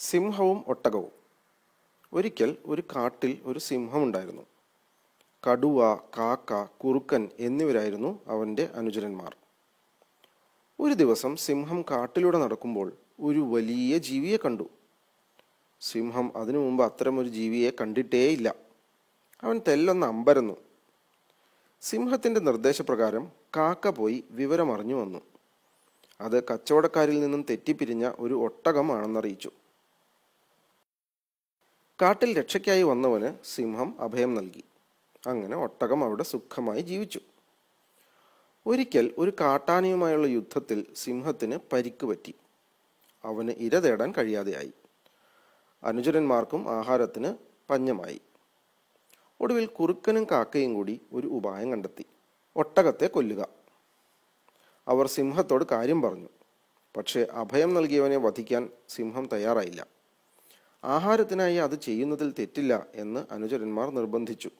സിംഹവും ഒട്ടകവും. ഒരിക്കൽ ഒരു കാട്ടിൽ ഒരു സിംഹം ഉണ്ടായിരുന്നു. കടുവ കാക്ക കുറുക്കൻ എന്നിവരായിരുന്നു അവന്റെ അനുചരന്മാർ. ഒരു ദിവസം സിംഹം കാട്ടിലൂടെ നടക്കുമ്പോൾ ഒരു വലിയ ജീവിയെ കണ്ടു. സിംഹം അതിനു മുമ്പ് അത്തരമൊരു ജീവിയെ കണ്ടിട്ടേയില്ല. അവൻ തെല്ലൊന്ന് അമ്പരന്നു. സിംഹത്തിന്റെ നിർദ്ദേശപ്രകാരം കാക്ക പോയി വിവരമറിഞ്ഞു വന്നു. അത് കച്ചവടക്കാരിൽ നിന്നും തെറ്റിപ്പിരിഞ്ഞ ഒരു ഒട്ടകമാണെന്നറിയിച്ചു. കാട്ടിൽ രക്ഷയ്ക്കായി വന്നവന് സിംഹം അഭയം നൽകി. അങ്ങനെ ഒട്ടകം അവിടെ സുഖമായി ജീവിച്ചു. ഒരിക്കൽ ഒരു കാട്ടാനയുമായുള്ള യുദ്ധത്തിൽ സിംഹത്തിന് പരിക്ക് പറ്റി. അവന് ഇര തേടാൻ കഴിയാതെയായി. അനുചരന്മാർക്കും ആഹാരത്തിന് പഞ്ഞമായി. ഒടുവിൽ കുറുക്കനും കാക്കയും കൂടി ഒരു ഉപായം കണ്ടെത്തി. ഒട്ടകത്തെ കൊല്ലുക. അവർ സിംഹത്തോട് കാര്യം പറഞ്ഞു. പക്ഷേ അഭയം നൽകിയവനെ വധിക്കാൻ സിംഹം തയ്യാറായില്ല. ആഹാരത്തിനായി അത് ചെയ്യുന്നതിൽ തെറ്റില്ല എന്ന് അനുചരന്മാർ നിർബന്ധിച്ചു.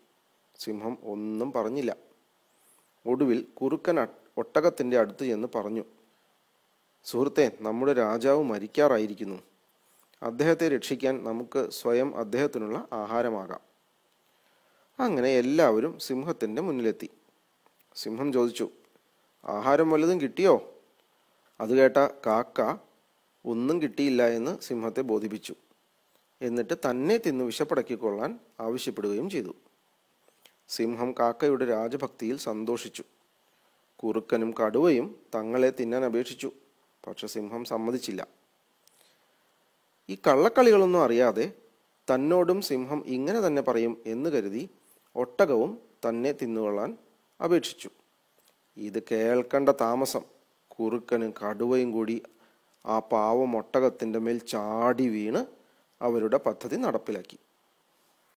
സിംഹം ഒന്നും പറഞ്ഞില്ല. ഒടുവിൽ കുറുക്കൻ ഒട്ടകത്തിന്റെ അടുത്ത് ചെന്ന് പറഞ്ഞു സുഹൃത്തെ നമ്മുടെ രാജാവ് മരിക്കാറായിരിക്കുന്നു. അദ്ദേഹത്തെ രക്ഷിക്കാൻ നമുക്ക് സ്വയം അദ്ദേഹത്തിനുള്ള ആഹാരമാകാം. അങ്ങനെ എല്ലാവരും സിംഹത്തിന്റെ മുന്നിലെത്തി. സിംഹം ചോദിച്ചു ആഹാരം വല്ലതും കിട്ടിയോ? അത് കേട്ട കാക്ക ഒന്നും കിട്ടിയില്ല എന്ന് സിംഹത്തെ ബോധിപ്പിച്ചു. എന്നിട്ട് തന്നെ തിന്ന് വിശപ്പടക്കിക്കൊള്ളാൻ ആവശ്യപ്പെടുകയും ചെയ്തു. സിംഹം കാക്കയുടെ രാജഭക്തിയിൽ സന്തോഷിച്ചു. കുറുക്കനും കടുവയും തങ്ങളെ തിന്നാൻ അപേക്ഷിച്ചു. പക്ഷെ സിംഹം സമ്മതിച്ചില്ല. ഈ കള്ളക്കളികളൊന്നും അറിയാതെ തന്നോടും സിംഹം ഇങ്ങനെ തന്നെ പറയും എന്ന് കരുതി ഒട്ടകവും തന്നെ തിന്നുകൊള്ളാൻ അപേക്ഷിച്ചു. ഇത് കേൾക്കേണ്ട താമസം. കുറുക്കനും കടുവയും കൂടി ആ പാവം ഒട്ടകത്തിന്റെ മേൽ ചാടി വീണ് അവരുടെ പദ്ധതി നടപ്പിലാക്കി.